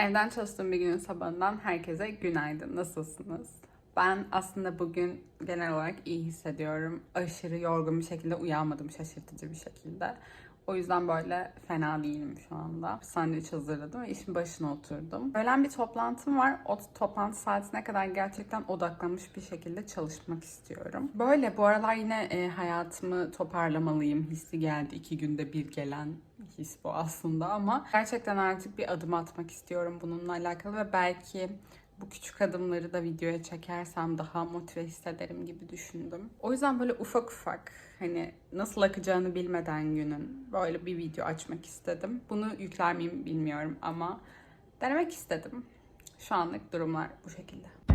Yeniden çalıştığım bir günün sabahından herkese günaydın. Nasılsınız? Ben aslında bugün genel olarak iyi hissediyorum. Aşırı yorgun bir şekilde uyanmadım şaşırtıcı bir şekilde. O yüzden böyle fena değilim şu anda. Sandviç hazırladım ve işin başına oturdum. Öğlen bir toplantım var. O toplantı saatine kadar gerçekten odaklanmış bir şekilde çalışmak istiyorum. Böyle bu aralar yine e, hayatımı toparlamalıyım hissi geldi. iki günde bir gelen his bu aslında ama gerçekten artık bir adım atmak istiyorum bununla alakalı ve belki bu küçük adımları da videoya çekersem daha motive hissederim gibi düşündüm. O yüzden böyle ufak ufak hani nasıl akacağını bilmeden günün böyle bir video açmak istedim. Bunu yükler miyim bilmiyorum ama denemek istedim. Şu anlık durumlar bu şekilde.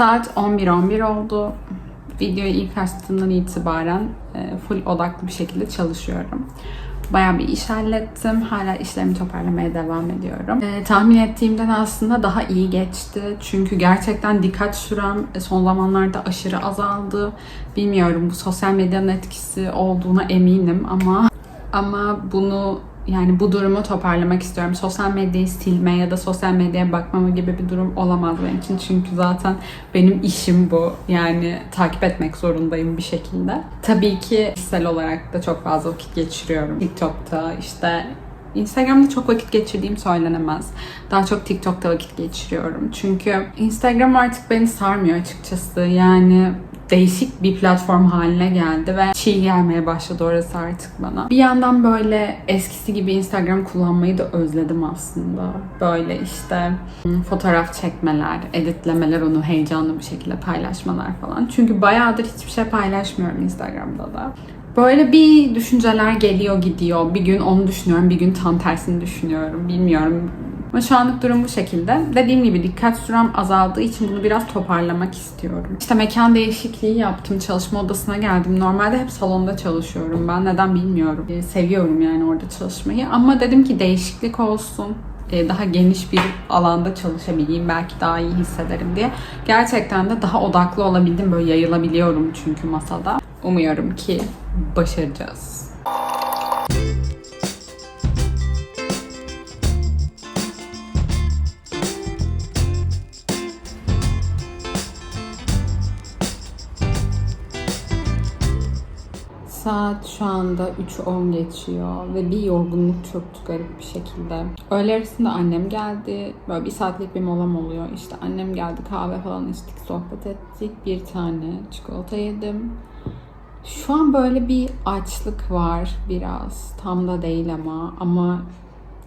Saat 11.11 oldu. Videoyu ilk açtığımdan itibaren e, full odaklı bir şekilde çalışıyorum. Bayağı bir iş hallettim. Hala işlerimi toparlamaya devam ediyorum. E, tahmin ettiğimden aslında daha iyi geçti. Çünkü gerçekten dikkat sürem e, son zamanlarda aşırı azaldı. Bilmiyorum bu sosyal medyanın etkisi olduğuna eminim ama ama bunu yani bu durumu toparlamak istiyorum. Sosyal medyayı silme ya da sosyal medyaya bakmama gibi bir durum olamaz benim için. Çünkü zaten benim işim bu. Yani takip etmek zorundayım bir şekilde. Tabii ki kişisel olarak da çok fazla vakit geçiriyorum. TikTok'ta işte Instagram'da çok vakit geçirdiğim söylenemez. Daha çok TikTok'ta vakit geçiriyorum. Çünkü Instagram artık beni sarmıyor açıkçası. Yani değişik bir platform haline geldi ve çiğ gelmeye başladı orası artık bana. Bir yandan böyle eskisi gibi Instagram kullanmayı da özledim aslında. Böyle işte hmm, fotoğraf çekmeler, editlemeler, onu heyecanlı bir şekilde paylaşmalar falan. Çünkü bayağıdır hiçbir şey paylaşmıyorum Instagram'da da. Böyle bir düşünceler geliyor gidiyor. Bir gün onu düşünüyorum, bir gün tam tersini düşünüyorum. Bilmiyorum. Ama şu anlık durum bu şekilde. Dediğim gibi dikkat sürem azaldığı için bunu biraz toparlamak istiyorum. İşte mekan değişikliği yaptım. Çalışma odasına geldim. Normalde hep salonda çalışıyorum. Ben neden bilmiyorum. Ee, seviyorum yani orada çalışmayı. Ama dedim ki değişiklik olsun e, daha geniş bir alanda çalışabileyim belki daha iyi hissederim diye. Gerçekten de daha odaklı olabildim. Böyle yayılabiliyorum çünkü masada. Umuyorum ki başaracağız. Saat şu anda 3.10 geçiyor ve bir yorgunluk çöktü garip bir şekilde. Öğle arasında annem geldi. Böyle bir saatlik bir molam oluyor. İşte annem geldi kahve falan içtik, sohbet ettik. Bir tane çikolata yedim. Şu an böyle bir açlık var biraz. Tam da değil ama. Ama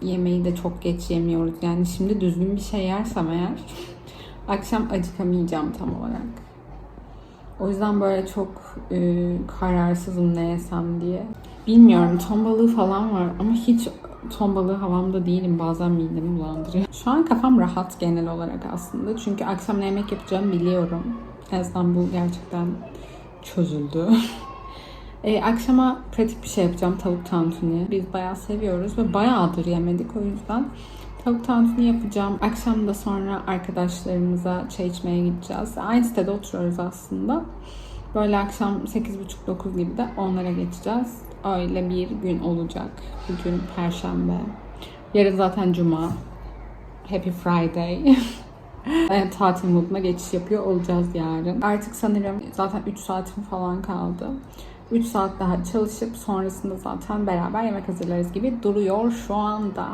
yemeği de çok geç yemiyoruz. Yani şimdi düzgün bir şey yersem eğer akşam acıkamayacağım tam olarak. O yüzden böyle çok e, kararsızım ne yesem diye. Bilmiyorum ton falan var ama hiç ton havamda değilim. Bazen midemi bulandırıyor. Şu an kafam rahat genel olarak aslında. Çünkü akşam ne yemek yapacağımı biliyorum. En bu gerçekten çözüldü. e, akşama pratik bir şey yapacağım. Tavuk tantuni. Biz bayağı seviyoruz ve bayağıdır yemedik o yüzden. Tavuk tantuni yapacağım. Akşam da sonra arkadaşlarımıza çay içmeye gideceğiz. Aynı sitede oturuyoruz aslında. Böyle akşam 8.30-9 gibi de onlara geçeceğiz. Öyle bir gün olacak. Bugün Perşembe. Yarın zaten Cuma. Happy Friday. tatil moduna geçiş yapıyor olacağız yarın. Artık sanırım zaten 3 saatim falan kaldı. 3 saat daha çalışıp sonrasında zaten beraber yemek hazırlarız gibi duruyor şu anda.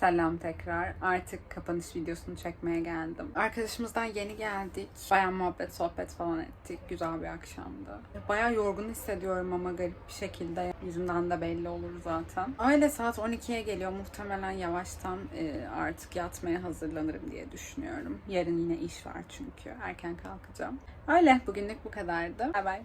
Selam tekrar. Artık kapanış videosunu çekmeye geldim. Arkadaşımızdan yeni geldik. Bayağı muhabbet, sohbet falan ettik. Güzel bir akşamdı. Bayağı yorgun hissediyorum ama garip bir şekilde. Yüzümden de belli olur zaten. Öyle saat 12'ye geliyor. Muhtemelen yavaştan e, artık yatmaya hazırlanırım diye düşünüyorum. Yarın yine iş var çünkü. Erken kalkacağım. Öyle. Bugünlük bu kadardı. Bye bye.